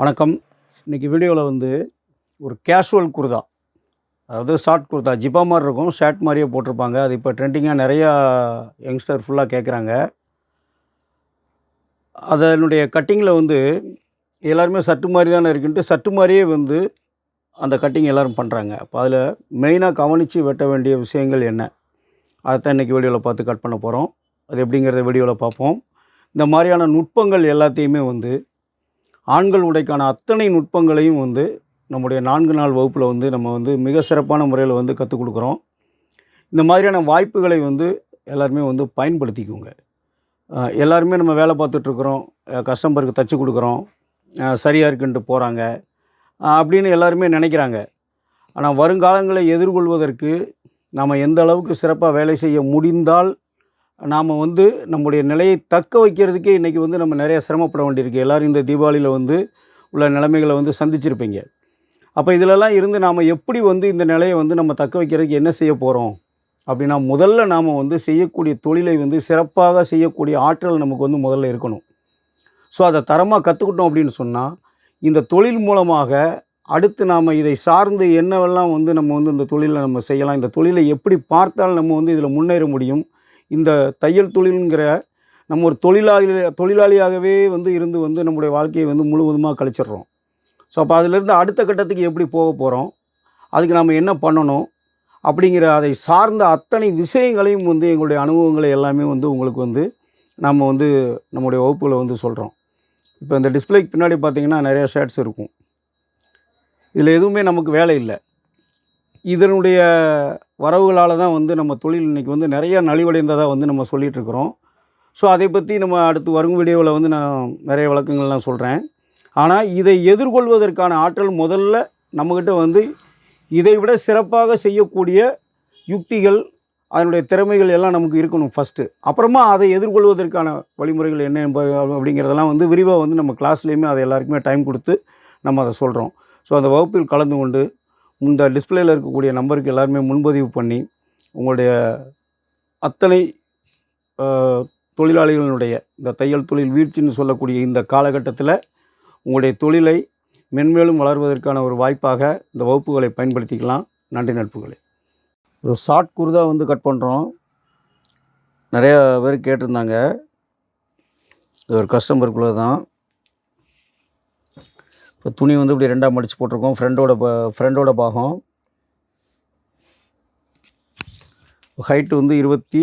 வணக்கம். இன்றைக்கி வீடியோவில் வந்து ஒரு கேஷுவல் குர்தா. அதாவது ஷார்ட் குர்தா. ஜிப்பா மாதிரி இருக்கும் ஷர்ட் மாதிரியே போட்டிருப்பாங்க. அது இப்போ ட்ரெண்டிங்காக நிறையா யங்ஸ்டர் ஃபுல்லாக கேட்குறாங்க அதனுடைய கட்டிங்கில் வந்து எல்லாருமே சட்டு மாதிரி தானே இருக்குன்ட்டு சட்டு மாதிரியே வந்து அந்த கட்டிங் எல்லோரும் பண்ணுறாங்க அப்போ அதில் மெயினாக கவனித்து வெட்ட வேண்டிய விஷயங்கள் என்ன? அதைத்தான் இன்றைக்கி வீடியோவில் பார்த்து கட் பண்ண போகிறோம் அது எப்படிங்கிறத வீடியோவில் பார்ப்போம். இந்த மாதிரியான நுட்பங்கள் எல்லாத்தையுமே வந்து ஆண்கள் உடைக்கான அத்தனை நுட்பங்களையும் வந்து நம்முடைய நான்கு நாள் வகுப்பில் வந்து நம்ம வந்து மிக சிறப்பான முறையில் வந்து கற்றுக் கொடுக்குறோம். இந்த மாதிரியான வாய்ப்புகளை வந்து எல்லாருமே வந்து பயன்படுத்திக்குங்க. எல்லாருமே நம்ம வேலை பார்த்துட்ருக்குறோம் கஸ்டமருக்கு தச்சு கொடுக்குறோம். சரியாக இருக்குன்ட்டு போகிறாங்க அப்படின்னு எல்லாருமே நினைக்கிறாங்க. ஆனால் வருங்காலங்களை எதிர்கொள்வதற்கு நாம் எந்த அளவுக்கு சிறப்பாக வேலை செய்ய முடிந்தால் நாம் வந்து நம்முடைய நிலையை தக்க வைக்கிறதுக்கே இன்றைக்கி வந்து நம்ம நிறைய சிரமப்பட வேண்டியிருக்கு. எல்லோரும் இந்த தீபாவளியில் வந்து உள்ள நிலைமைகளை வந்து சந்திச்சிருப்பீங்க. அப்போ இதிலெல்லாம் இருந்து நாம் எப்படி வந்து இந்த நிலையை வந்து நம்ம தக்க வைக்கிறதுக்கு என்ன செய்ய போகிறோம் அப்படின்னா முதல்ல நாம் வந்து செய்யக்கூடிய தொழிலை வந்து சிறப்பாக செய்யக்கூடிய ஆற்றல் நமக்கு வந்து முதல்ல இருக்கணும். ஸோ அதை தரமாக கற்றுக்கிட்டோம் அப்படின்னு சொன்னால் இந்த தொழில் மூலமாக அடுத்து நாம் இதை சார்ந்து என்னவெல்லாம் வந்து நம்ம வந்து இந்த தொழிலை நம்ம செய்யலாம் இந்த தொழிலை எப்படி பார்த்தால் நம்ம வந்து இதில் முன்னேற முடியும் இந்த தையல் தொழிலுங்கிற நம்ம ஒரு தொழிலாளி தொழிலாளியாகவே வந்து இருந்து வந்து நம்முடைய வாழ்க்கையை வந்து முழுவதுமாக கழிச்சிடுறோம். ஸோ அப்போ அதிலிருந்து அடுத்த கட்டத்துக்கு எப்படி போக போகிறோம் அதுக்கு நம்ம என்ன பண்ணணும்? அப்படிங்கிற அதை சார்ந்த அத்தனை விஷயங்களையும் வந்து எங்களுடைய அனுபவங்களை எல்லாமே வந்து உங்களுக்கு வந்து நம்ம வந்து நம்முடைய வகுப்புகளை வந்து சொல்கிறோம் இப்போ இந்த டிஸ்பிளேக்கு பின்னாடி பார்த்திங்கன்னா நிறையா ஷேட்ஸ் இருக்கும். இதில் எதுவுமே நமக்கு வேலை இல்லை. இதனுடைய வரவுகளால் தான் வந்து நம்ம தொழில் இன்றைக்கி வந்து நிறையா நலிவடைந்ததாக வந்து நம்ம சொல்லிகிட்ருக்குறோம் ஸோ அதை பற்றி நம்ம அடுத்து வரும் வீடியோவில் வந்து நான் நிறைய விளக்கங்கள்லாம் சொல்கிறேன் ஆனால் இதை எதிர்கொள்வதற்கான ஆற்றல் முதல்ல நம்மக்கிட்ட வந்து இதை விட சிறப்பாக செய்யக்கூடிய யுக்திகள் அதனுடைய திறமைகள் எல்லாம் நமக்கு இருக்கணும் ஃபஸ்ட்டு அப்புறமா அதை எதிர்கொள்வதற்கான வழிமுறைகள் என்ன என்பது அப்படிங்கிறதெல்லாம் வந்து விரிவாக வந்து நம்ம கிளாஸ்லேயுமே அதை எல்லாருக்குமே டைம் கொடுத்து நம்ம அதை சொல்கிறோம் ஸோ அந்த வகுப்பில் கலந்து கொண்டு இந்த டிஸ்பிளேயில் இருக்கக்கூடிய நம்பருக்கு எல்லாருமே முன்பதிவு பண்ணி உங்களுடைய அத்தனை தொழிலாளிகளினுடைய இந்த தையல் தொழில் வீழ்ச்சின்னு சொல்லக்கூடிய இந்த காலகட்டத்தில் உங்களுடைய தொழிலை மென்மேலும் வளர்வதற்கான ஒரு வாய்ப்பாக இந்த வகுப்புகளை பயன்படுத்திக்கலாம். நன்றி நட்புகளே. ஒரு ஷார்ட் குர்தா வந்து கட் பண்ணுறோம் நிறையா பேர் கேட்டிருந்தாங்க. இது ஒரு கஸ்டமருக்குள்ளே தான் இப்போ துணி வந்து இப்படி ரெண்டாக மடித்து போட்டிருக்கோம். ஃப்ரெண்டோட ஃப்ரெண்டோட பாகம். ஹைட்டு வந்து இருபத்தி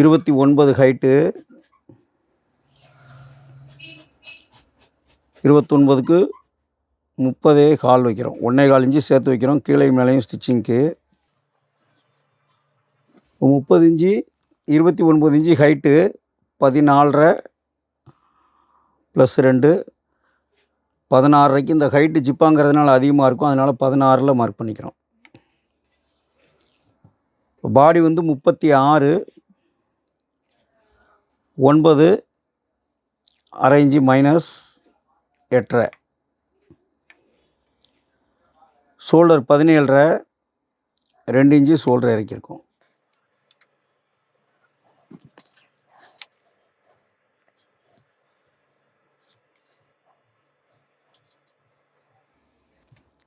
இருபத்தி ஒன்பது ஹைட்டு இருபத்தொன்பதுக்கு முப்பதே கால் வைக்கிறோம். ஒன்றே கால் இன்ச்சு சேர்த்து வைக்கிறோம். கீழே மேலேயும் ஸ்டிச்சிங்க்கு முப்பது இன்ச்சு இருபத்தி ஒன்பது இன்ச்சு ஹைட்டு பதினாலரை ப்ளஸ் ரெண்டு. பதினாறரைக்கு இந்த ஹைட்டு ஜிப்பாங்கிறதுனால அதிகமாக இருக்கும். அதனால் பதினாறில் மார்க் பண்ணிக்கிறோம். பாடி வந்து முப்பத்தி ஆறு ஒன்பது அரை இஞ்சி மைனஸ் எட்டரை. ஷோல்டர் பதினேழரை ரெண்டு inch shoulder இறக்கியிருக்கோம்.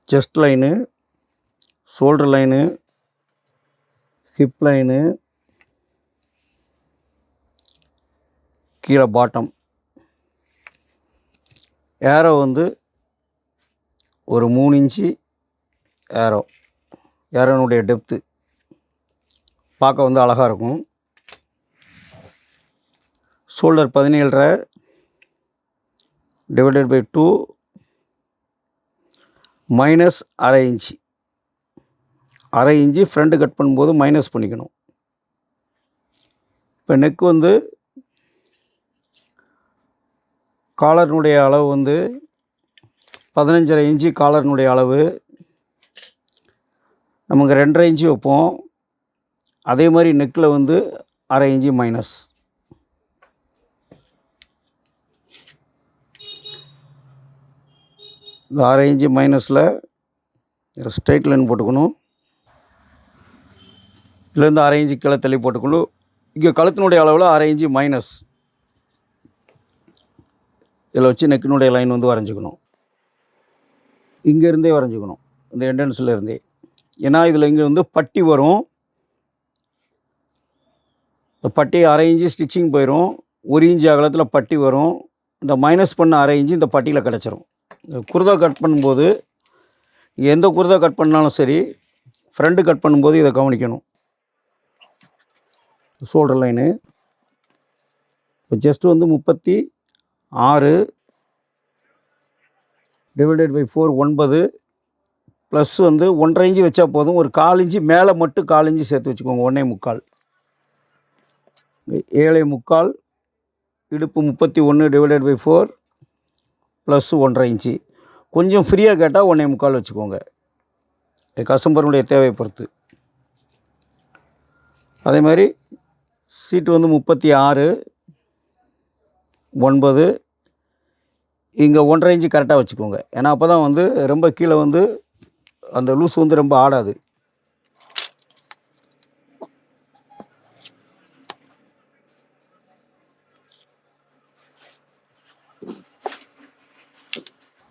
Chest line shoulder line hip line கீழே பாட்டம் ஏரோ வந்து ஒரு மூணு இன்ச்சு ஏரோ ஏரோனுடைய டெப்த்து பார்க்க வந்து அழகாக இருக்கும். ஷோல்டர் பதினேழரை டிவைடட் பை டூ மைனஸ் அரை இன்ச்சு அரை இன்ச்சு ஃப்ரண்ட்டு கட் பண்ணும்போது மைனஸ் பண்ணிக்கணும். இப்போ நெக் வந்து காலர்னுடைய அளவு வந்து பதினஞ்சரை இன்ச்சு காலர்னுடைய அளவு. நமக்கு ரெண்டரை இன்ச்சு வைப்போம். அதே மாதிரி நெக்கில் வந்து அரை இன்ச்சு மைனஸ் இந்த அரை இன்ச்சு மைனஸில் ஸ்ட்ரைட் லைன் போட்டுக்கணும். இதுலேருந்து அரை இன்ச்சு கீழே தள்ளி போட்டுக்கணும். இங்கே கழுத்தினுடைய அளவில் அரை இன்ச்சு மைனஸ் இதில் வச்சு நெக்கினுடைய லைன் வந்து வரைஞ்சிக்கணும். இங்கேருந்தே வரைஞ்சிக்கணும். இந்த என்ட்ரன்ஸில் இருந்தே. ஏன்னா இதில் இங்கே வந்து பட்டி வரும். இந்த பட்டி அரை இன்ச்சு ஸ்டிச்சிங் போயிடும் ஒரு இன்ச்சு அகலத்தில் பட்டி வரும். இந்த மைனஸ் பண்ண அரை இன்ச்சு இந்த பட்டியில் கிடச்சிரும். குர்தா கட் பண்ணும்போது எந்த குர்தா கட் பண்ணாலும் சரி ஃப்ரண்ட்டு கட் பண்ணும்போது இதை கவனிக்கணும். ஷோல்டர் லைனு இப்போ ஜஸ்ட் வந்து முப்பத்தி ஆறு டிவைடட் பை ஃபோர் ஒன்பது ப்ளஸ் வந்து ஒன்றரை இஞ்சி வச்சா போதும். ஒரு கால் இஞ்சி மேலே மட்டும் கால் இஞ்சி சேர்த்து வச்சுக்கோங்க ஒன்றே முக்கால். ஏழை முக்கால் இடுப்பு முப்பத்தி ஒன்று டிவைடட் பை ஃபோர் ப்ளஸ் ஒன்றரை இன்ச்சு. கொஞ்சம் ஃப்ரீயாக கேட்டால் ஒன்றே முக்கால் வச்சுக்கோங்க. இது கஸ்டமருடைய தேவையை பொறுத்து. அதே மாதிரி சீட்டு வந்து முப்பத்தி ஆறு ஒன்பது. இங்கே ஒன்றரை இன்ச்சு கரெக்டாக வச்சுக்கோங்க. ஏன்னா அப்போ தான் வந்து ரொம்ப கீழே வந்து அந்த லூஸ் வந்து ரொம்ப ஆடாது.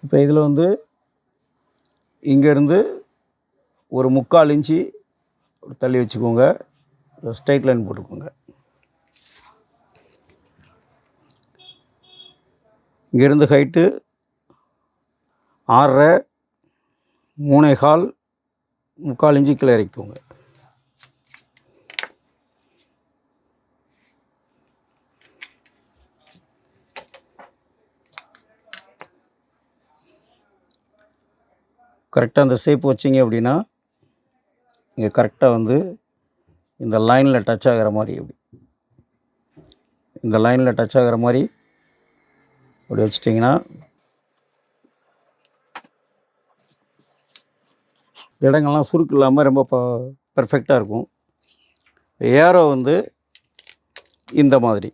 இப்போ இதில் வந்து இங்கேருந்து ஒரு முக்கால் இன்ச்சு தள்ளி வச்சுக்கோங்க. ஸ்ட்ரைட் லைன் போட்டுக்கோங்க. இங்கேருந்து ஹைட்டு ஆறரை மூணே கால் முக்கால் இன்ச்சு கீழே இறக்கிக்கோங்க. கரெக்டாக அந்த ஷேப் வச்சிங்க அப்படின்னா இங்கே கரெக்டாக வந்து இந்த லைனில் டச் ஆகிற மாதிரி இப்படி இந்த லைனில் டச் ஆகிற மாதிரி இப்படி வச்சிட்டிங்கன்னா இடங்கள்லாம் சுருக்கு இல்லாமல் ரொம்ப ப பர்ஃபெக்டாக இருக்கும். ஏரோ வந்து இந்த மாதிரி.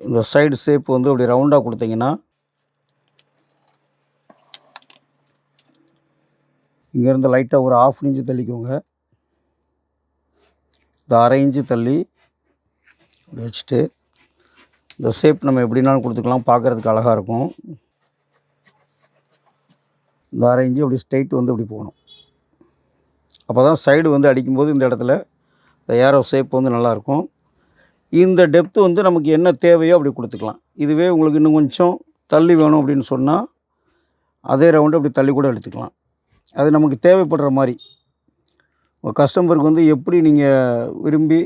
இந்த சைடு ஷேப் வந்து அப்படி ரவுண்டாக கொடுத்தீங்கன்னா இங்கேருந்து லைட்டாக ஒரு ஆஃப் இன்ச்சு தள்ளிக்கோங்க. இந்த அரை இன்ச்சு தள்ளி இப்படி வச்சுட்டு இந்த ஷேப் நம்ம எப்படினாலும் கொடுத்துக்கலாம். பார்க்குறதுக்கு அழகாக இருக்கும். இந்த அரை இன்ச்சு அப்படி ஸ்ட்ரைட் வந்து இப்படி போகணும். அப்போ தான் சைடு வந்து அடிக்கும்போது இந்த இடத்துல இந்த ஏரோ ஷேப் வந்து நல்லாயிருக்கும் இந்த டெப்த்து வந்து நமக்கு என்ன தேவையோ அப்படி கொடுத்துக்கலாம். இதுவே உங்களுக்கு இன்னும் கொஞ்சம் தள்ளி வேணும் அப்படின்னு சொன்னால் அதே ரவுண்டு அப்படி தள்ளி கூட எடுத்துக்கலாம். அது நமக்கு தேவைப்படுற மாதிரி. உங்கள் கஸ்டமருக்கு வந்து எப்படி நீங்கள் விரும்பி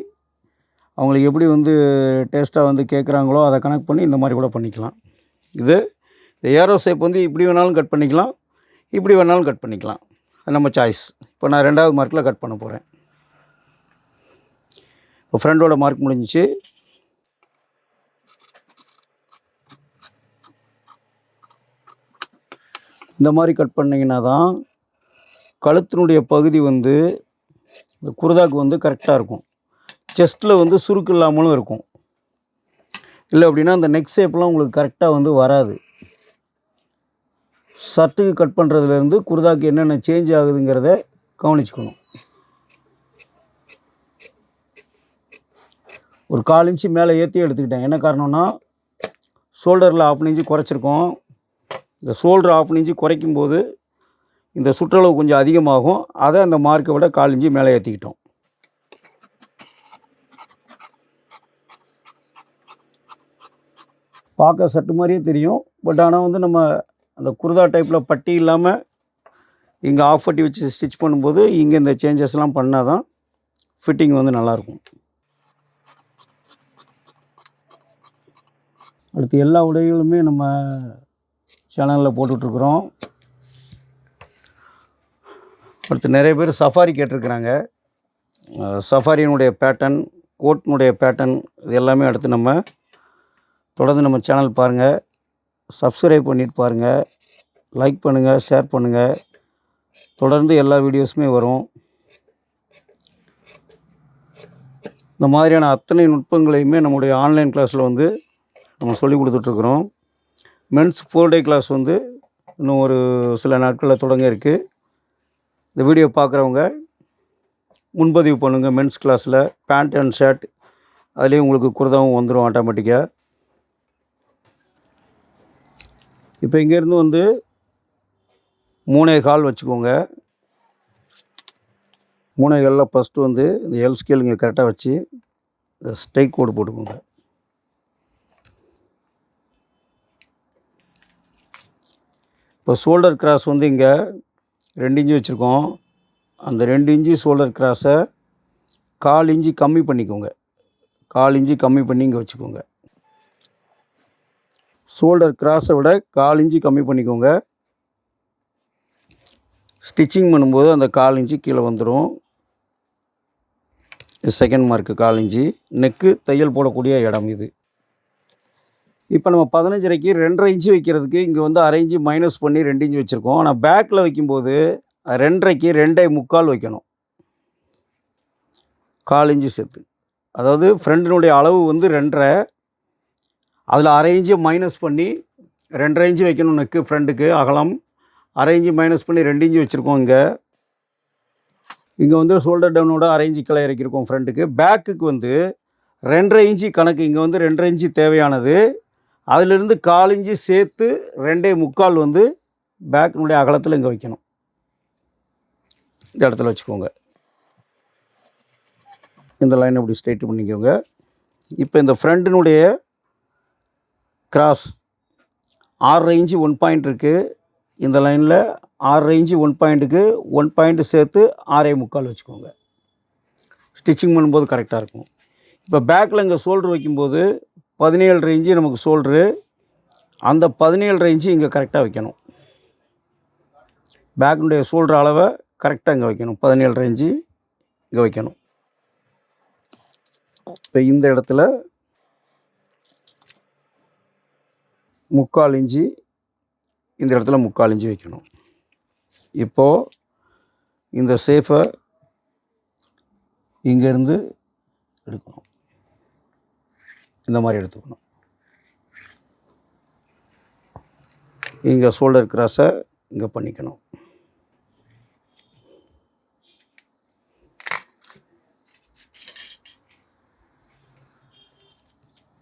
அவங்களுக்கு எப்படி வந்து டேஸ்ட்டாக வந்து கேட்குறாங்களோ அதை கனெக்ட் பண்ணி இந்த மாதிரி கூட பண்ணிக்கலாம். இது இந்த ஏரோ ஷேப் வந்து இப்படி வேணாலும் கட் பண்ணிக்கலாம் இப்படி வேணாலும் கட் பண்ணிக்கலாம். அது நம்ம சாய்ஸ் இப்போ நான் ரெண்டாவது மார்க்கில் கட் பண்ண போகிறேன் இப்போ ஃப்ரெண்டோட மார்க் முடிஞ்சிச்சு. இந்த மாதிரி கட் பண்ணிங்கன்னா தான் கழுத்தினுடைய பகுதி வந்து இந்த குருதாக்கு வந்து கரெக்டாக இருக்கும். செஸ்ட்டில் வந்து சுருக்கு இல்லாமலும் இருக்கும். இல்லை அப்படின்னா அந்த நெக் ஷேப்லாம் உங்களுக்கு கரெக்டாக வந்து வராது. சர்ட்டுக்கு கட் பண்ணுறதுலேருந்து குருதாக்கு என்னென்ன சேஞ்ச் ஆகுதுங்கிறத கவனிச்சுக்கணும். ஒரு கால் இன்ச்சு மேலே ஏற்றி எடுத்துக்கிட்டேன். என்ன காரணம்னா ஷோல்டரில் ஆஃப் இன்ச்சு குறைச்சிருக்கோம். இந்த ஷோல்டர் ஆஃப் இன்ச்சு குறைக்கும் போது இந்த சுற்றளவு கொஞ்சம் அதிகமாகும். அதை அந்த மார்க்கை விட கால் இஞ்சி மேலே ஏற்றிக்கிட்டோம் பார்க்க சட்டு மாதிரியே தெரியும். பட் ஆனால் வந்து நம்ம அந்த குர்தா டைப்பில் பட்டி இல்லாமல் இங்கே ஆஃப் பட்டி வச்சு ஸ்டிச் பண்ணும்போது இங்கே இந்த சேஞ்சஸ்லாம் பண்ணால் தான் ஃபிட்டிங் வந்து நல்லாயிருக்கும் அடுத்து எல்லா உடைகளுமே நம்ம சேனலில் போட்டுட்ருக்குறோம் அடுத்து நிறைய பேர் சஃபாரி கேட்டிருக்கிறாங்க. சஃபாரியினுடைய பேட்டர்ன் கோட்னுடைய பேட்டர்ன் இது எல்லாமே அடுத்து நம்ம தொடர்ந்து நம்ம சேனல் பாருங்கள் சப்ஸ்கிரைப் பண்ணிட்டு பாருங்கள் லைக் பண்ணுங்கள் ஷேர் பண்ணுங்கள் தொடர்ந்து எல்லா வீடியோஸுமே வரும். இந்த மாதிரியான அத்தனை நுட்பங்களையுமே நம்முடைய ஆன்லைன் கிளாஸில் வந்து நம்ம சொல்லி கொடுத்துட்ருக்குறோம். மென்ஸ் ஃபோர் டே கிளாஸ் வந்து இன்னும் ஒரு சில நாட்களில் தொடங்க இருக்குது இந்த வீடியோ பார்க்குறவங்க முன்பதிவு பண்ணுங்கள் மென்ஸ் கிளாஸில் பேண்ட் அண்ட் ஷர்ட் அதுலேயும் உங்களுக்கு குர்தாவும் வந்துடும் ஆட்டோமேட்டிக்காக இப்போ இங்கேருந்து வந்து மூணே கால் வச்சுக்கோங்க. மூணே காலில் ஃபஸ்ட்டு வந்து இந்த எல் ஸ்கேல் இங்கே கரெக்டாக வச்சு இந்த ஸ்ட்ரைக் கோடு போட்டுக்கோங்க. இப்போ ஷோல்டர் கிராஸ் வந்து இங்கே ரெண்டு இன்ச்சு வச்சுருக்கோம். அந்த ரெண்டு இன்ச்சு சோலர் கிராஸை கால் இன்ச்சு கம்மி பண்ணிக்கோங்க. கால் இன்ச்சு கம்மி பண்ணி இங்கே வச்சுக்கோங்க. ஷோல்டர் கிராஸை விட கால் இன்ச்சு கம்மி பண்ணிக்கோங்க. ஸ்டிச்சிங் பண்ணும்போது அந்த கால் இன்ச்சு கீழே வந்துடும் செகண்ட் மார்க்கு கால் இன்ச்சு நெக்கு தையல் போடக்கூடிய இடம் இது. இப்போ நம்ம பதினஞ்சரைக்கு ரெண்டரை இன்ச்சு வைக்கிறதுக்கு இங்கே வந்து அரை இன்ச்சு மைனஸ் பண்ணி ரெண்டு இன்ச்சு வச்சுருக்கோம். ஆனால் பேக்கில் வைக்கும்போது ரெண்டரைக்கு ரெண்டே முக்கால் வைக்கணும். கால் இன்ச்சு சேர்த்து. அதாவது ஃப்ரெண்டினுடைய அளவு வந்து ரெண்டரை. அதில் அரை இன்ச்சு மைனஸ் பண்ணி ரெண்டரை இன்ச்சு வைக்கணும் நெக்கு ஃப்ரெண்டுக்கு அகலம். அரை இன்ச்சு மைனஸ் பண்ணி ரெண்டு இன்ச்சு வச்சுருக்கோம் இங்கே. இங்கே வந்து ஷோல்டர் டவுனோட அரை இன்ச்சு கிளை இறக்கியிருக்கோம் ஃப்ரெண்டுக்கு பேக்குக்கு வந்து ரெண்டரை இன்ச்சு கணக்கு இங்கே வந்து ரெண்டரை இன்ச்சு தேவையானது. அதிலிருந்து காலிஞ்சி சேர்த்து ரெண்டே முக்கால் வந்து பேக்கினுடைய அகலத்தில் இங்கே வைக்கணும். இந்த இடத்துல வச்சுக்கோங்க. இந்த லைன் இப்படி ஸ்ட்ரைட் பண்ணிக்கோங்க. இப்போ இந்த ஃப்ரண்ட்டினுடைய கிராஸ் ஆறரை இன்ச்சு ஒன் பாயிண்ட் இருக்குது இந்த லைனில் ஆறரை இன்ச்சு ஒன் பாயிண்ட்டுக்கு ஒன் பாயிண்ட்டு சேர்த்து ஆறே முக்கால் வச்சுக்கோங்க. ஸ்டிச்சிங் பண்ணும்போது கரெக்டாக இருக்கும். இப்போ பேக்கில் இங்கே ஷோல்டர் வைக்கும்போது பதினேழு இன்ச்சு நமக்கு ஷோல்ட்ரு அந்த பதினேழு இன்ச்சு இங்கே கரெக்டாக வைக்கணும். பேக்கினுடைய ஷோல்ட்ரு அளவை கரெக்டாக இங்கே வைக்கணும். பதினேழு இன்ச்சு இங்கே வைக்கணும். இப்போ இந்த இடத்துல முக்கால் இஞ்சி இந்த இடத்துல முக்கால் இஞ்சி வைக்கணும். இப்போது இந்த சேஃபை இங்கேருந்து எடுக்கணும். இந்த மாதிரி எடுத்துக்கணும். இங்கே ஷோல்டர் கிராஸை இங்கே பண்ணிக்கணும்.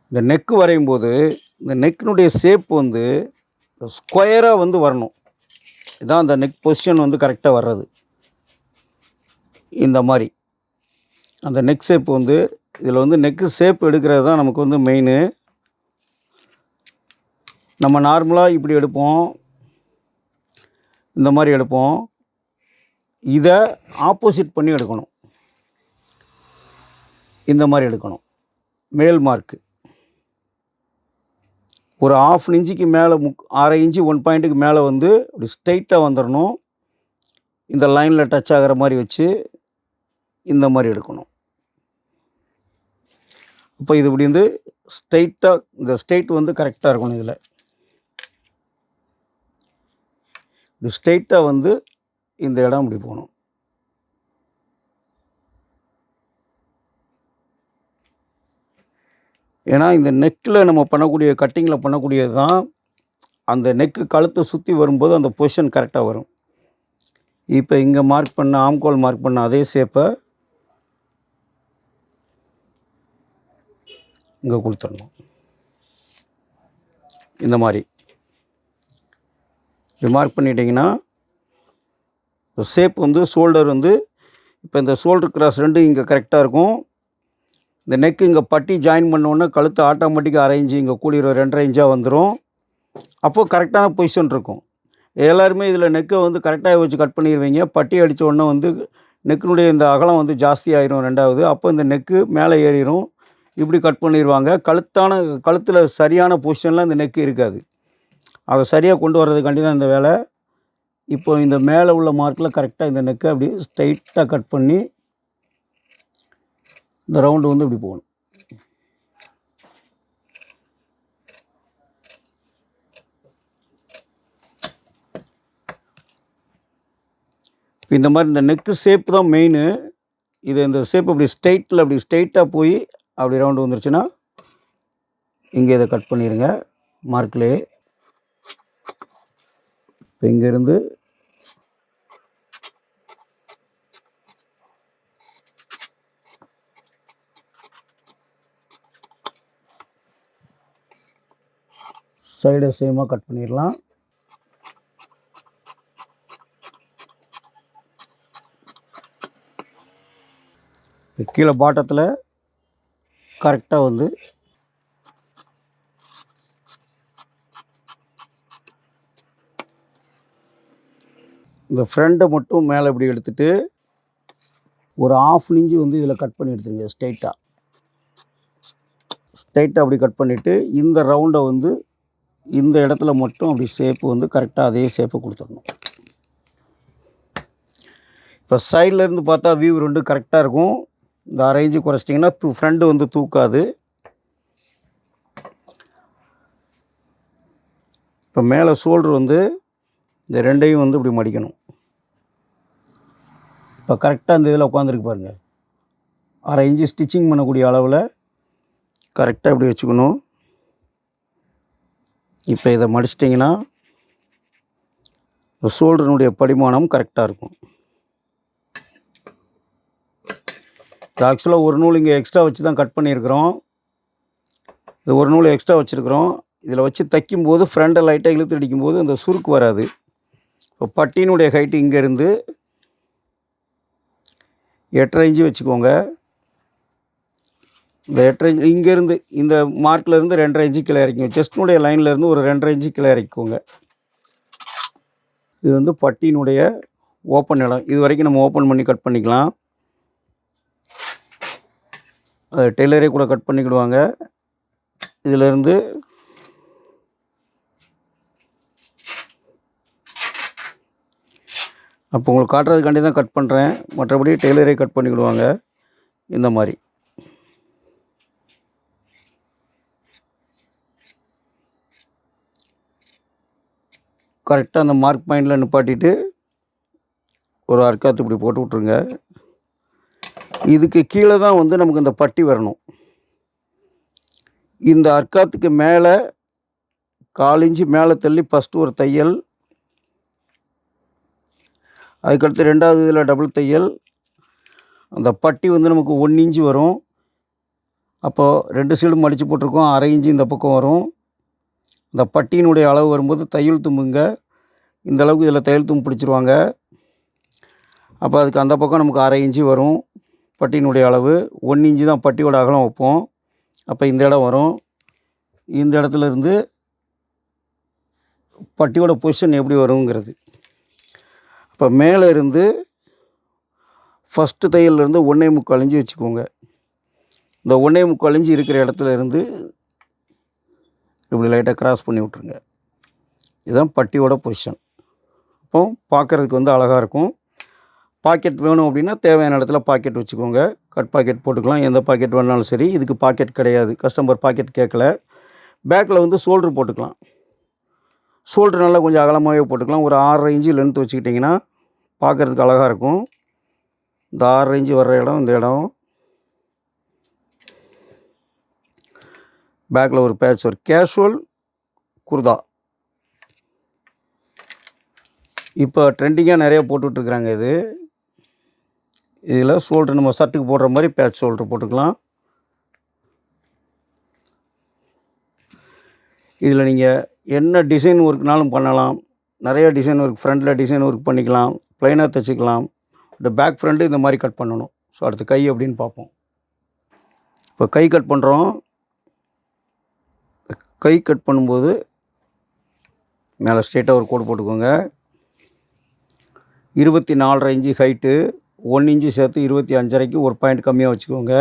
இந்த நெக்கு வரையும் போது இந்த நெக்கினுடைய ஷேப் வந்து ஸ்கொயராக வந்து வரணும். இதான் அந்த நெக் பொசிஷன் வந்து கரெக்டாக வர்றது. இந்த மாதிரி. அந்த நெக் ஷேப் வந்து இதில் வந்து நெக்கு ஷேப் எடுக்கிறது தான் நமக்கு வந்து மெயினு நம்ம நார்மலாக இப்படி எடுப்போம். இந்த மாதிரி எடுப்போம். இதை ஆப்போசிட் பண்ணி எடுக்கணும். இந்த மாதிரி எடுக்கணும். மேல் மார்க்கு ஒரு ஆஃப் இன்ச்சுக்கு மேலே முக் அரை இன்ச்சு ஒன் பாயிண்ட்டுக்கு மேலே வந்து அப்படி ஸ்ட்ரைட்டாக வந்துடணும் இந்த லைனில் டச் ஆகிற மாதிரி வச்சு இந்த மாதிரி எடுக்கணும். அப்போ இது இப்படி வந்து ஸ்ட்ரைட்டாக இந்த ஸ்ட்ரைட் வந்து கரெக்டாக இருக்கணும் இதில். இப்படி ஸ்ட்ரைட்டாக வந்து இந்த இடம் இப்படி போகணும். ஏன்னா இந்த நெக்கில் நம்ம பண்ணக்கூடிய கட்டிங்கில் பண்ணக்கூடியது தான் அந்த நெக்கு கழுத்தை சுற்றி வரும்போது அந்த பொசிஷன் கரெக்டாக வரும். இப்போ இங்கே மார்க் பண்ண ஆம்கோல் மார்க் பண்ண அதே ஷேப்பை இங்கே கொடுத்துடணும். இந்த மாதிரி. இது மார்க் பண்ணிட்டீங்கன்னா ஷேப் வந்து ஷோல்டர் வந்து இப்போ இந்த ஷோல்டர் கிராஸ் ரெண்டும் இங்கே கரெக்டாக இருக்கும். இந்த நெக்கு இங்கே பட்டி ஜாயின் பண்ணோன்னே கழுத்து ஆட்டோமேட்டிக்காக அரை இன்ச்சு இங்கே கூடிய ரெண்டரை இன்ச்சாக வந்துடும் அப்போது கரெக்டான பொசிஷன் இருக்கும். எல்லாருமே இதில் நெக்கை வந்து கரெக்டாக வச்சு கட் பண்ணிடுவீங்க பட்டி அடித்த உடனே வந்து நெக்கினுடைய இந்த அகலம் வந்து ஜாஸ்தி ஆயிரும் ரெண்டாவது. அப்போ இந்த நெக்கு மேலே ஏறிடும் இப்படி கட் பண்ணிடுவாங்க கழுத்தான கழுத்தில் சரியான பொசிஷனில் இந்த நெக்கு இருக்காது. அதை சரியாக கொண்டு வர்றதுக்காண்டி தான் இந்த வேலை. இப்போ இந்த மேலே உள்ள மார்க்கில் கரெக்டாக இந்த நெக்கை அப்படி ஸ்ட்ரைட்டாக கட் பண்ணி இந்த ரவுண்டு வந்து இப்படி போகணும். இந்த மாதிரி இந்த நெக்கு ஷேப் தான் மெயின் இது இந்த ஷேப் அப்படி ஸ்ட்ரைட்டில் அப்படி ஸ்ட்ரைட்டாக போய் அப்படி ரவுண்டு வந்துருச்சுன்னா இங்கே இதை கட் பண்ணிடுங்க மார்க்லேயே இப்போ இங்கேருந்து சைடை சேமாக கட் பண்ணிடலாம். கீழே பாட்டத்தில் கரெக்டாக வந்து இந்த ஃப்ரெண்டை மட்டும் மேலே இப்படி எடுத்துட்டு ஒரு ஆஃப் இன்ச்சு வந்து இதில் கட் பண்ணி எடுத்துருங்க ஸ்ட்ரைட்டாக ஸ்ட்ரைட்டாக அப்படி கட் பண்ணிவிட்டு இந்த ரவுண்டை வந்து இந்த இடத்துல மட்டும் அப்படி ஷேப்பு வந்து கரெக்டாக அதே ஷேப்பை கொடுத்துடணும். இப்போ சைடில் இருந்து பார்த்தா வியூ ரெண்டும் கரெக்டாக இருக்கும். இந்த அரேஞ்சு குறைச்சிட்டிங்கன்னா தூ ஃப்ரெண்டு வந்து தூக்காது. இப்போ மேலே சோல்டர் வந்து இந்த ரெண்டையும் வந்து இப்படி மடிக்கணும். இப்போ கரெக்டாக இந்த இதில் உட்காந்துருக்கு பாருங்கள் அரை இன்ச்சு ஸ்டிச்சிங் பண்ணக்கூடிய அளவில் கரெக்டாக இப்படி வச்சுக்கணும். இப்போ இதை மடிச்சிட்டிங்கன்னா ஷோல்டருனுடைய படிமானம் கரெக்டாக இருக்கும். ஆக்சுவலாக ஒரு நூல் இங்கே எக்ஸ்ட்ரா வச்சு தான் கட் பண்ணியிருக்கிறோம். இது ஒரு நூல் எக்ஸ்ட்ரா வச்சுருக்குறோம். இதில் வச்சு தைக்கும்போது ஃப்ரண்டை லைட்டாக இழுத்து அடிக்கும்போது அந்த சுருக்கு வராது. இப்போ பட்டியினுடைய ஹைட்டு இங்கேருந்து எட்டரை இன்ச்சு வச்சுக்கோங்க. இந்த எட்டரை இன்ச்சு இங்கேருந்து இந்த மார்க்லேருந்து ரெண்டரை இன்ச்சு கீழே இறக்கிங்க செஸ்டினுடைய லைன்லேருந்து ஒரு ரெண்டரை இன்ச்சு கீழே இறக்கிக்கோங்க. இது வந்து பட்டியினுடைய ஓப்பன் இடம். இது வரைக்கும் நம்ம ஓப்பன் பண்ணி கட் பண்ணிக்கலாம். டெய்லரே கூட கட் பண்ணிக்கிடுவாங்க. இதிலேருந்து அப்போ உங்களுக்கு காட்டுறதுக்காண்டி தான் கட் பண்ணுறேன் மற்றபடி டெய்லரே கட் பண்ணிக்கிடுவாங்க. இந்த மாதிரி. கரெக்டாக அந்த மார்க் பாயிண்டில் நிப்பாட்டிட்டு ஒரு அர்க்காத்து இப்படி போட்டு விட்ருங்க இதுக்கு கீழே தான் வந்து நமக்கு இந்த பட்டி வரணும். இந்த அர்க்காத்துக்கு மேலே காலிஞ்சி மேலே தள்ளி ஃபஸ்ட்டு ஒரு தையல். அதுக்கடுத்து ரெண்டாவது இதில் டபுள் தையல். அந்த பட்டி வந்து நமக்கு ஒன் இன்ச்சு வரும். அப்போது ரெண்டு சைடும் மடித்து போட்டிருக்கோம். அரை இன்ச்சு இந்த பக்கம் வரும். இந்த பட்டியினுடைய அளவு வரும்போது தையல் தும்புங்க. இந்த அளவுக்கு இதில் தையல் தும்பு பிடிச்சிருவாங்க. அப்போ அதுக்கு அந்த பக்கம் நமக்கு அரை இன்ச்சு வரும். பட்டியினுடைய அளவு ஒன் இன்ச்சு தான் பட்டியோட அகலம் வைப்போம். அப்போ இந்த இடம் வரும். இந்த இடத்துல இருந்து பட்டியோட பொசிஷன் எப்படி வருங்கிறது. இப்போ மேலே இருந்து ஃபஸ்ட்டு தையல்லேருந்து ஒன்றே முக்கால் இஞ்சி வச்சுக்கோங்க. இந்த ஒன்றே முக்கால் இஞ்சி இருக்கிற இடத்துல இருந்து இப்படி லைட்டாக கிராஸ் பண்ணி விட்ருங்க இதுதான் பட்டியோட பொசிஷன் அப்போ பார்க்குறதுக்கு வந்து அழகாக இருக்கும். பாக்கெட் வேணும் அப்படின்னா தேவையான இடத்துல பாக்கெட் வச்சுக்கோங்க. கட் பாக்கெட் போட்டுக்கலாம். எந்த பாக்கெட் வேணாலும் சரி. இதுக்கு பாக்கெட் கிடையாது. கஸ்டமர் பாக்கெட் கேட்கல. பேக்கில் வந்து ஷோல்ட்ரு போட்டுக்கலாம். ஷோல்ட்ரு நல்லா கொஞ்சம் அகலமாகவே போட்டுக்கலாம். ஒரு ஆறரை இன்ச்சு லென்த் வச்சுக்கிட்டிங்கன்னா பார்க்குறதுக்கு அழகாக இருக்கும். இந்த ஆறரை இன்ச்சு வர்ற இடம் இந்த இடம். பேக்கில் ஒரு பேட்ச் ஒரு கேஷுவல் குர்தா. இப்போ ட்ரெண்டிங்காக நிறையா போட்டுட்ருக்குறாங்க இது. இதில் ஷோல்ட்ரு நம்ம ஷர்ட்டுக்கு போடுற மாதிரி பேட்ச் ஷோல்ட்ரு போட்டுக்கலாம். இதில் நீங்கள் என்ன டிசைன் ஒர்க்னாலும் பண்ணலாம். நிறைய டிசைன் ஒர்க் ஃப்ரண்ட்டில் டிசைன் ஒர்க் பண்ணிக்கலாம். ப்ளைனாக தைச்சிக்கலாம். இந்த பேக் ஃப்ரண்ட்டு இந்த மாதிரி கட் பண்ணணும். ஸோ அடுத்து கை அப்படின்னு பார்ப்போம். இப்போ கை கட் பண்ணுறோம் கை கட் பண்ணும்போது மேலே ஸ்ட்ரெயிட்டாக ஒரு கோடு போட்டுக்கோங்க. இருபத்தி நாலரை இன்ச்சு ஹைட்டு ஒன் இன்ச்சு சேர்த்து இருபத்தி அஞ்சரைக்கு ஒரு பாயிண்ட் கம்மியாக வச்சுக்கோங்க.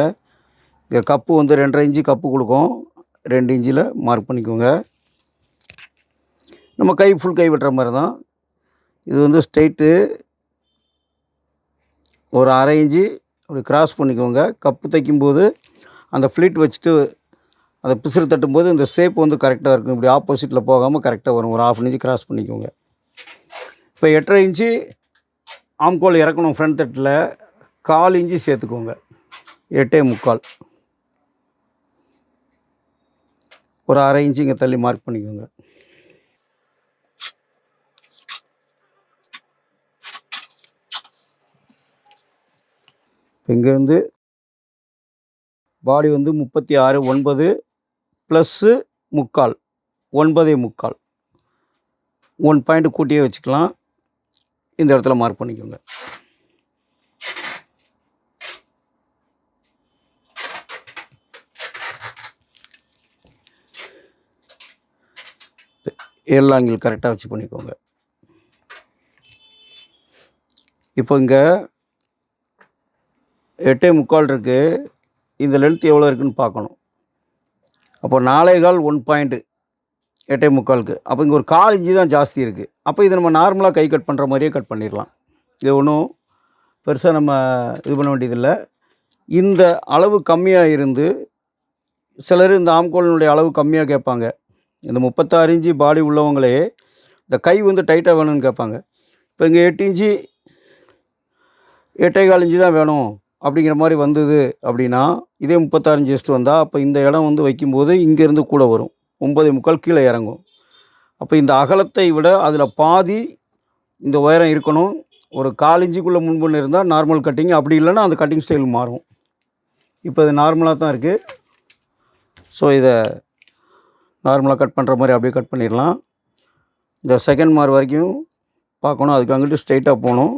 இங்கே கப்பு வந்து ரெண்டரை இன்ச்சு கப்பு கொடுக்கும். ரெண்டு இன்ச்சில் மார்க் பண்ணிக்கோங்க. நம்ம கை ஃபுல் கை வெட்டுற மாதிரி தான் இது வந்து ஸ்ட்ரெயிட்டு ஒரு அரை இன்ச்சு அப்படி கிராஸ் பண்ணிக்கோங்க. கப்பு தைக்கும்போது அந்த ஃப்ளீட் வச்சுட்டு அந்த பிசுறு தட்டும்போது இந்த ஷேப் வந்து கரெக்டாக இருக்கும். இப்படி ஆப்போசிட்டில் போகாமல் கரெக்டாக வரும். ஒரு ஆஃப் இன்ச்சு கிராஸ் பண்ணிக்கோங்க. இப்போ எட்டரை இன்ச்சு ஆம்கோல் இறக்கணும் ஃப்ரண்ட் தட்டில் கால் இஞ்சி சேர்த்துக்கோங்க. எட்டே முக்கால். ஒரு அரை இன்ச்சு இங்கே தள்ளி மார்க் பண்ணிக்கோங்க. இங்கேருந்து பாடி வந்து முப்பத்தி ஆறு ஒன்பது ப்ளஸ்ஸு முக்கால். ஒன்பதே முக்கால். ஒன் பாயிண்ட் கூட்டியே வச்சுக்கலாம். இந்த இடத்துல மார்க் பண்ணிக்கோங்க. எல்லா ஆங்கிள் கரெக்டாக வச்சு பண்ணிக்கோங்க. இப்போ இங்கே எட்டே முக்கால் இருக்குது இந்த லென்த் எவ்வளோ இருக்குன்னு பார்க்கணும். அப்போ நாலே கால் ஒன் பாயிண்ட்டு எட்டே முக்காலுக்கு. அப்போ இங்கே ஒரு கால் இஞ்சி தான் ஜாஸ்தி இருக்குது அப்போ இதை நம்ம நார்மலாக கை கட் பண்ணுற மாதிரியே கட் பண்ணிடலாம். இது ஒன்றும் பெருசாக நம்ம இது பண்ண வேண்டியதில்லை. இந்த அளவு கம்மியாக இருந்து சிலர் இந்த ஆம்கோலினுடைய அளவு கம்மியாக கேட்பாங்க. இந்த முப்பத்தாறு இன்ச்சு பாடி உள்ளவங்களே இந்த கை வந்து டைட்டாக வேணும்னு கேட்பாங்க. இப்போ இங்கே எட்டு இஞ்சி எட்டே கால் இஞ்சி தான் வேணும் அப்படிங்கிற மாதிரி வந்தது அப்படின்னா இதே முப்பத்தாறு இஞ்சி வந்தால் அப்போ இந்த இடம் வந்து வைக்கும்போது இங்கேருந்து கூட வரும். ஒம்பதே முக்கால் கீழே இறங்கும். அப்போ இந்த அகலத்தை விட அதில் பாதி இந்த உயரம் இருக்கணும். ஒரு கால் இன்ச்சுக்குள்ளே முன்பண்ணு இருந்தால் நார்மல் கட்டிங் அப்படி இல்லைன்னா அந்த கட்டிங் ஸ்டைல் மாறும். இப்போ இது நார்மலாக தான் இருக்குது ஸோ இதை நார்மலாக கட் பண்ணுற மாதிரி அப்படியே கட் பண்ணிடலாம். இந்த செகண்ட் மார் வரைக்கும் பார்க்கணும். அதுக்கு அங்கிட்டு ஸ்ட்ரைட்டாக போகணும்.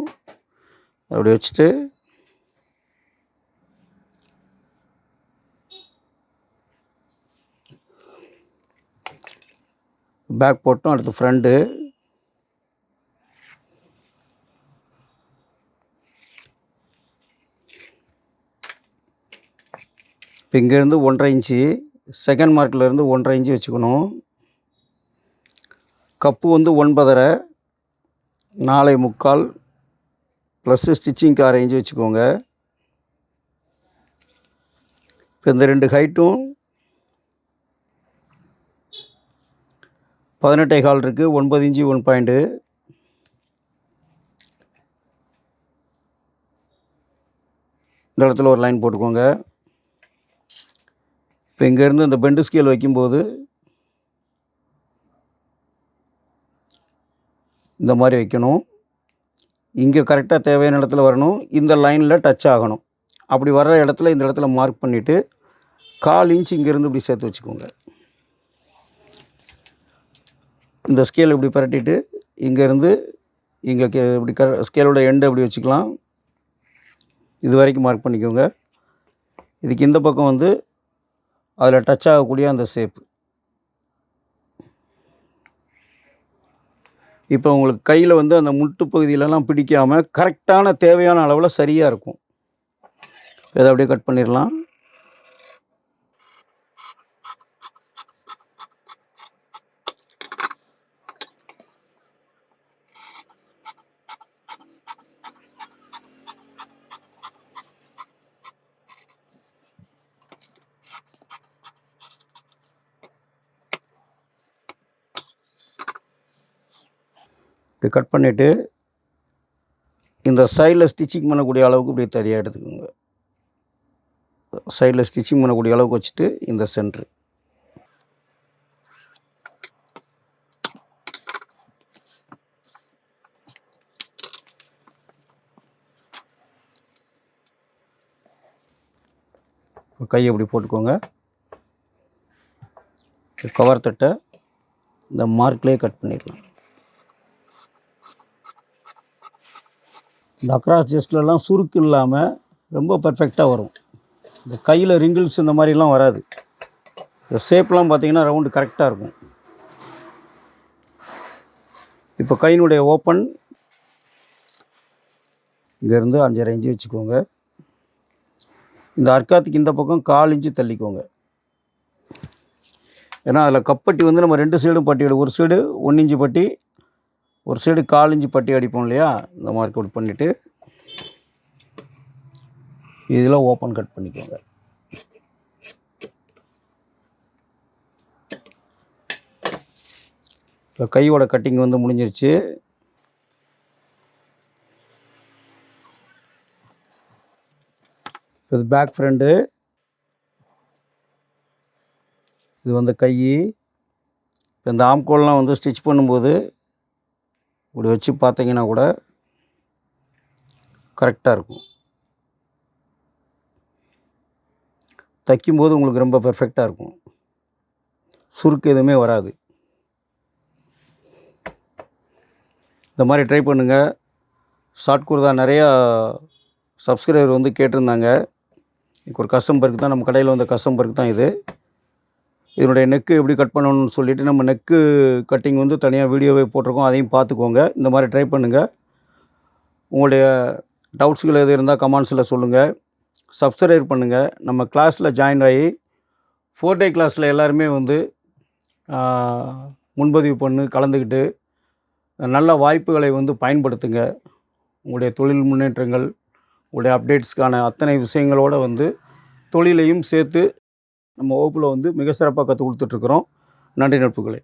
அப்படி வச்சுட்டு பேக் போட்டோம் அடுத்து ஃப்ரண்ட்டு இப்போ இங்கேருந்து ஒன்றரை இன்ச்சு செகண்ட் மார்க்கிலேருந்து ஒன்றரை இன்ச்சு வச்சுக்கணும். கப்பு வந்து ஒன்பதரை நாலே முக்கால் ப்ளஸ்ஸு ஸ்டிச்சிங்க்கு அரை இன்ச்சு வச்சுக்கோங்க. இப்போ இந்த ரெண்டு ஹைட்டும் பதினெட்டே கால் இருக்குது ஒன்பது இன்ச்சு ஒன் பாயிண்ட்டு இந்த இடத்துல ஒரு லைன் போட்டுக்கோங்க. இப்போ இங்கேருந்து இந்த பெண்டு ஸ்கேல் வைக்கும்போது இந்த மாதிரி வைக்கணும். இங்கே கரெக்டாக தேவையான இடத்துல வரணும். இந்த லைனில் டச் ஆகணும். அப்படி வர்ற இடத்துல இந்த இடத்துல மார்க் பண்ணிவிட்டு கால் இன்ச் இங்கேருந்து இப்படி சேர்த்து வச்சுக்கோங்க. இந்த ஸ்கேல் இப்படி பரட்டிட்டு இங்கேருந்து இங்கே கே இப்படி க ஸ்கேலோட எண்டு அப்படி வச்சுக்கலாம். இது வரைக்கும் மார்க் பண்ணிக்கோங்க. இதுக்கு இந்த பக்கம் வந்து அதில் டச் ஆகக்கூடிய அந்த ஷேப்பு இப்போ உங்களுக்கு கையில் வந்து அந்த முட்டு பகுதியிலலாம் பிடிக்காமல் கரெக்டான தேவையான அளவில் சரியாக இருக்கும். இதை அப்படியே கட் பண்ணிடலாம். இப்படி கட் பண்ணிவிட்டு இந்த சைடில் ஸ்டிச்சிங் பண்ணக்கூடிய அளவுக்கு இப்படி தனியாக எடுத்துக்கோங்க. சைடில் ஸ்டிச்சிங் பண்ணக்கூடிய அளவுக்கு வச்சுட்டு இந்த சென்ட்ரு கையை இப்படி போட்டுக்கோங்க. கவர் தட்டை இந்த மார்க்லேயே கட் பண்ணிடலாம். இந்த அக்ராஸ் ஜெஸ்ட்லலாம் சுருக்கு இல்லாமல் ரொம்ப பர்ஃபெக்டாக வரும். இந்த கையில் ரிங்கிள்ஸ் இந்த மாதிரிலாம் வராது. இந்த ஷேப்லாம் பார்த்திங்கன்னா ரவுண்டு கரெக்டாக இருக்கும். இப்போ கையினுடைய ஓப்பன் இங்கேருந்து அஞ்சரை இன்ச்சு வச்சுக்கோங்க. இந்த அர்க்காத்துக்கு இந்த பக்கம் கால் இன்ச்சு தள்ளிக்கோங்க. ஏன்னா அதில் கப்பட்டி வந்து நம்ம ரெண்டு சைடும் பட்டி ஒரு சைடு ஒன் இன்ச்சு பட்டி ஒரு சைடு காலிஞ்சி பட்டி அடிப்போம் இல்லையா? இந்த மாதிரி அவுட் பண்ணிவிட்டு இதில் ஓப்பன் கட் பண்ணிக்கோங்க. இப்போ கையோட கட்டிங் வந்து முடிஞ்சிருச்சு. இது பேக் ஃப்ரெண்டு. இது வந்து கை. இப்போ இந்த ஆம்கோல்லாம் வந்து ஸ்டிச் பண்ணும்போது இப்படி வச்சு பார்த்தீங்கன்னா கூட கரெக்டாக இருக்கும். தைக்கும்போது உங்களுக்கு ரொம்ப பெர்ஃபெக்டாக இருக்கும். சுருக்கு எதுவுமே வராது. இந்த மாதிரி ட்ரை பண்ணுங்கள் ஷார்ட் குர்தா நிறையா சப்ஸ்கிரைபர் வந்து கேட்டிருந்தாங்க. இப்போ ஒரு கஸ்டமருக்கு தான் நம்ம கடையில் வந்த கஸ்டம்பருக்கு தான் இது. இதனுடைய நெக்கு எப்படி கட் பண்ணணும்னு சொல்லிவிட்டு நம்ம நெக்கு கட்டிங் வந்து தனியாக வீடியோவே போட்டிருக்கோம். அதையும் பார்த்துக்கோங்க. இந்த மாதிரி ட்ரை பண்ணுங்கள் உங்களுடைய டவுட்ஸுகள் எது இருந்தால் கமெண்ட்ஸில் சொல்லுங்கள் சப்ஸ்கிரைப் பண்ணுங்கள் நம்ம கிளாஸில் ஜாயின் ஆகி ஃபோர் டே கிளாஸில் எல்லாருமே வந்து முன்பதிவு பண்ணி கலந்துக்கிட்டு நல்ல வாய்ப்புகளை வந்து பயன்படுத்துங்க. உங்களுடைய தொழில் முன்னேற்றங்கள் உங்களுடைய அப்டேட்ஸ்க்கான அத்தனை விஷயங்களோட வந்து தொழிலையும் சேர்த்து நம்ம வகுப்பில் வந்து மிக சிறப்பாக கற்றுக் கொடுத்துட்ருக்குறோம் நன்றி நட்புகளே.